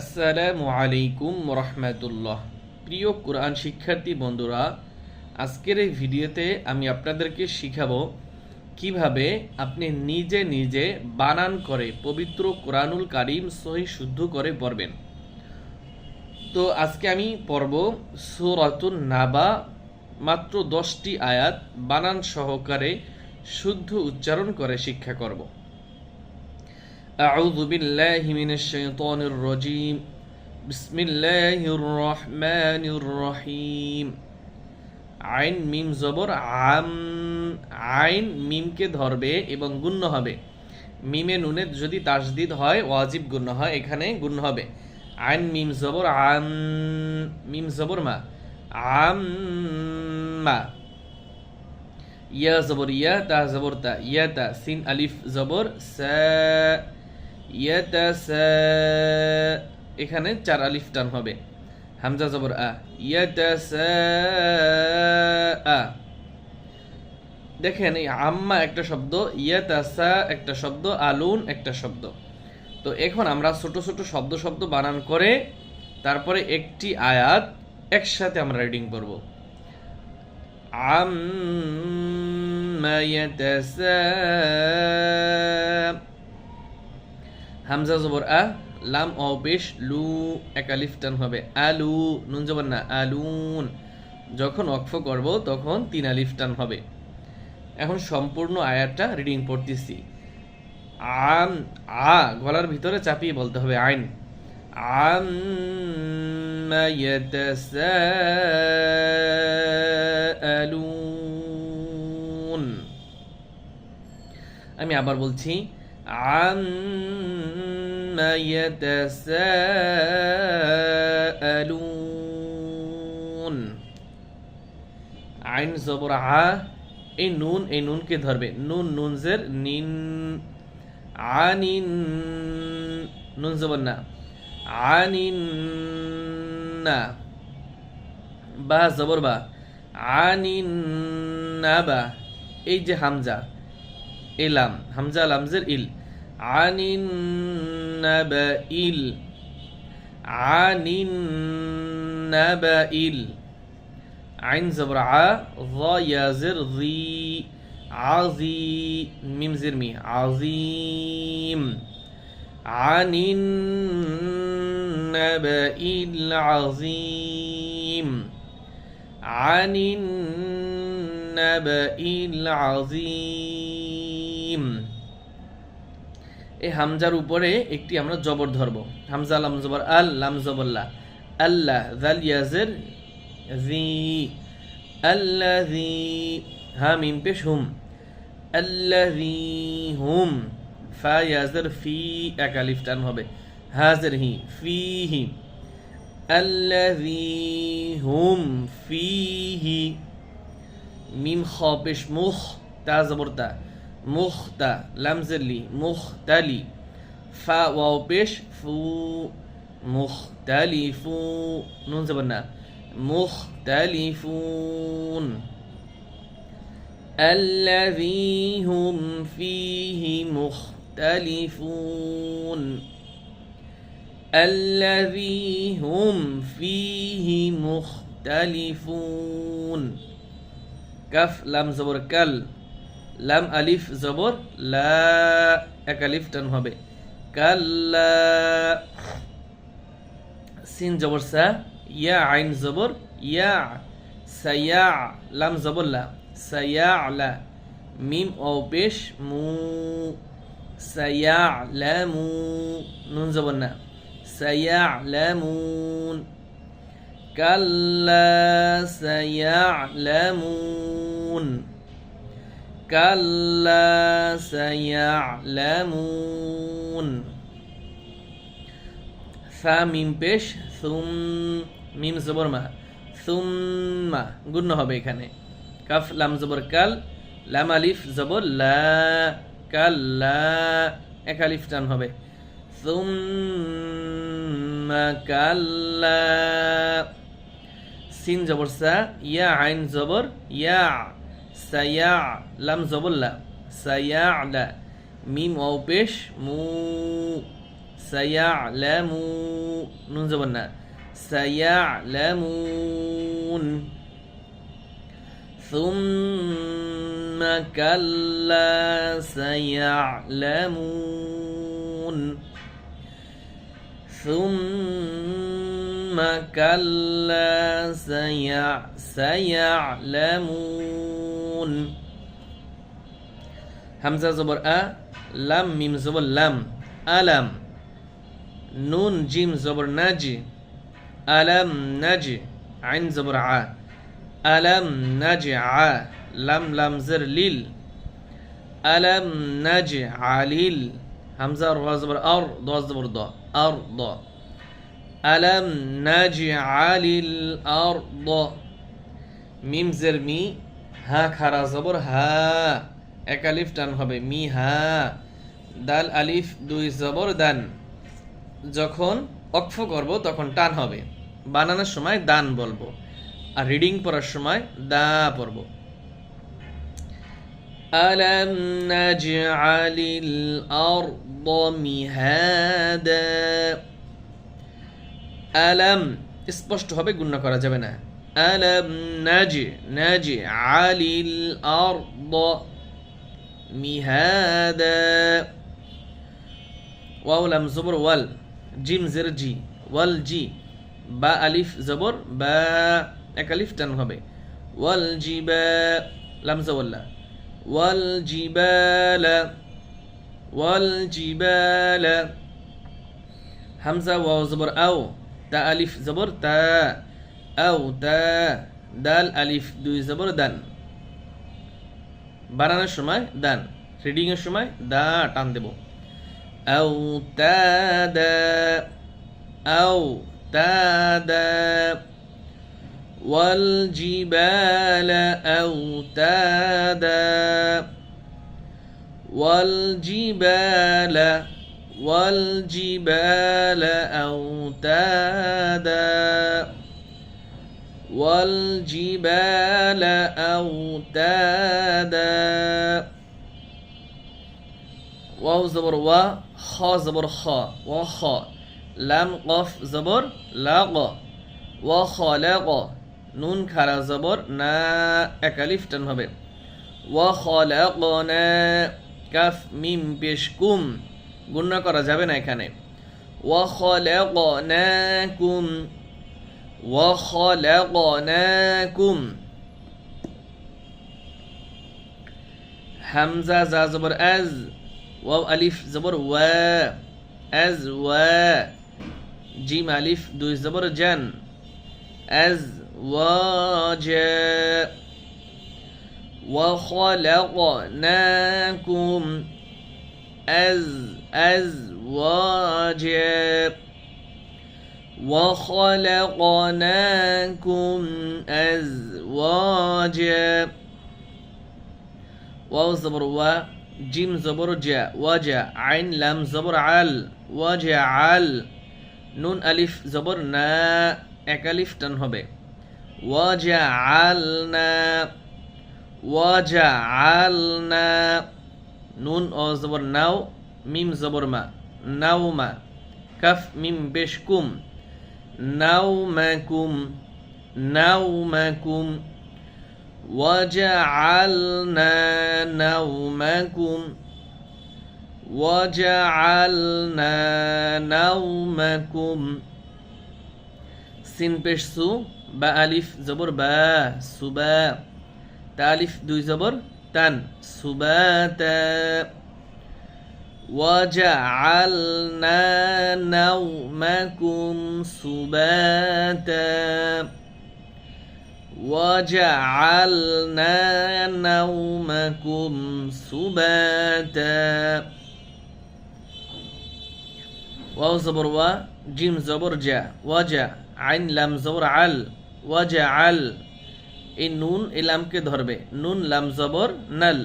আসসালামু আলাইকুম রহমতুল্লাহ। প্রিয় কোরআন শিক্ষার্থী বন্ধুরা, আজকের এই ভিডিওতে আমি আপনাদেরকে শিখাবো কীভাবে আপনি নিজে নিজে বানান করে পবিত্র কোরআনুল কারিম সহি শুদ্ধ করে পড়বেন। তো আজকে আমি পড়ব সুরাতুন নাবা, মাত্র দশটি আয়াত বানান সহকারে শুদ্ধ উচ্চারণ করে শিক্ষা করব। أعوذ بالله من الشيطان الرجيم بسم الله الرحمن الرحيم আইন মিম জবর আম আইন মিমকে ধরবে এবং গুণ্য হবে মিমে নুনে যদি তাসদিদ হয় ওয়াজিব গুণ্য হয় এখানে গুণ্য হবে আইন মিম জবর আম মিম জবর মা আম মা ইয়া জবর ইয়া তা জবর তা ইয়া তা সিন আলিফ জবর সা এখানে চার আলিফ টান হবে। হামজা জবর আ। দেখেন এই আম্মা একটা শব্দ ইয়াতা একটা শব্দ, আলুন একটা শব্দ। তো এখন আমরা ছোট ছোট শব্দ শব্দ বানান করে তারপরে একটি আয়াত একসাথে আমরা রিডিং করব। আম ইয়াতাসা হামজা জবর আ, লাম অ পেশ লু একালিফ টান হবে। আলু নুন জবর না আলুন যখন অক্ষ করব, তখন তিন আলিফ টান হবে। এখন সম্পূর্ণ আয়াতটা রিডিং পড়তেছি। আন, আ, গলার ভিতরে চাপিয়ে বলতে হবে আইন। আম আমি আবার বলছি عما يتساءلون আইন জবর আ এই নুন এই নুনকে ধরবে নুন নুনজের নিন আনিন নুন জবর না আনিন না বা জবর বা আনিন না বা এই যে হামজা ইলাম হামজা লামজের ইল আনিন নাবাইল আনিন নাবাইল আইন জবর আ য ইয়াজির জি আজি মিম জির মি আজিম আনিন নাবাইল আজিম আনিন নাবাইল আজিম এই হামজার উপরে একটি আমরা জবর ধরব। হামজা, লাম, জবর, আল, লাম জবল্লা আল্লাহ জাল ইয়াজের, জি। আল্লাযী, হা, মিম, পেশ, হুম। আল্লাযী, হুম, ফা, ইয়াজের, ফি, এক টান হবে। হাজের, হি ফিহি আল্লাযী, হুম ফিহি মিম, খ, পেশ, মুখ, তা, জবর مخت لمزلي مختلي فا واو بيش فو. مختلفو نون زبنا مختلفون. الذي هم فيه مختلفون. الذي هم فيه مختلفون. كف لم زبر كل. লাম আলিফ জবর, লা, এক আলিফ টান হবে। কাল্লা, সিন জবর সা, ইয়া আইন জবর, ইয়া সায়া, লাম জবর লা, সায়া লা, মিম ও পেশ, মু, সায়া লামু নুন জবর না, সায়া লামুন কাল্লা, সায়া লামুন كلا سيعلمون ثا মিম পেশ সুম মিম জবর মা সুম্মা গুণ হবে এখানে কাফ লাম জবর কাল লাম আলিফ জবর লা কাল্লা এক আলিফ টান হবে সুম্মা কাল্লা সিন জবর সা ইয়া আইন জবর ইয়া سيع لم زبلا سيع لا. ميم واو بيش. مو. سيعلمون نون زبلة سيعلمون ثم كلا. سيعلمون ثم كلا. سيع سيعلمون হামজা জবর আ, লাম, মিম জবর লাম, আলাম। নুন, জিম জবর নাজি, আলাম, নাজি, আইন জবর আ। আলাম, নাজি, আ, লাম লাম, জের, লিল। আলাম, নাজি আলিল হামজা র জবর আর, দ জবর দ, আর, দ। আলাম, নাজি আলিল আর, দ। মিম, জের, মি হা খারা জবর হা এক আলিফ টান হবে মি হা দাল আলিফ দুই জবর দান যখন অক্ফ করব তখন টান হবে বানানোর সময় দান বলবো আর রিডিং পড়ার সময় দা পড়ব ألم نجعل الأرض مهادا ألم স্পষ্ট হবে গুণ্য করা যাবে না ألم نجعل الأرض মিহাদা ওয়াও লাম জবর ওয়াল জিম জের জি ওয়াল জি বা আলিফ জবর বা এক আলিফ টান হবে ওয়াল জিবা লাম জওয়াল্লা ওয়াল জিবালা ওয়াল জিবালা হামজা ওয়াও জবর আও তা আলিফ জবর তা আও তা দাল আলিফ দুই জবর দান বানানোর সময় দান রিডিং এর সময় দা টান দেব আও তাদা আও তাদা والجبال أوتادا والجبال والجبال أوتادا والجبال أوتادا واو زبر و خا زبر خا وخا لام قف زبر لاق وخلق নুন খারা জবর না একালিফ টান হবে ওয়া খলাকনা কাফ মিম পেশ কুম গুণ্য করা যাবে না এখানে ওয়া খলাকনাকুম وخلقناكم. حمزة زا زبر أز واو ألف زبر و أز و جيم ألف دو زبر جن. أز وجا وخلقناكم. أز أز واجب وخلقناكم أزواجا واو زبر و جيم زبر جا وجا عين لام زبر عل وجعل নুন আলিফ জবর না এক আলিফ টান হবে ওয়াজআলনা ওয়াজআলনা নুন ও জবর নাও মিম জবর মা নাওমা কাফ মিম বেশ কুম نومكم نومكم. وجعلنا نومكم وجعلنا نومكم. سين بش سو با الف زبر با سبا تالف دو زبر تن سباتا وجعلنا نومكم سباتا وجعلنا نومكم سباتا واو زبر و جيم زبر جا وجا عين لام زبر عل ওয়াজআল এই নুন এই লামকে ধরবে নুন লাম জবর নাল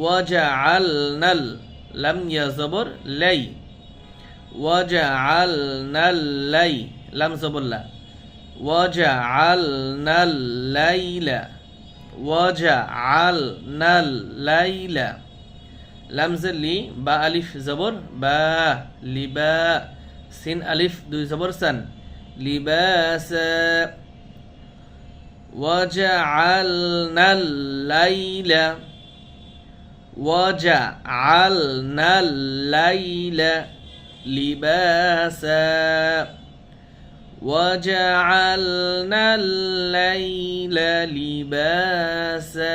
ওয়াজআল নাল لم يزبر لي. وجعلنا اللي لم زبر لا. وجعلنا الليل وجعلنا الليل. لمز لي با ألف زبر با لبا سين ألف دو زبر سن. لباس وجعلنا الليل. وجعلنا الليل لباسا. وجعلنا الليل لباسا.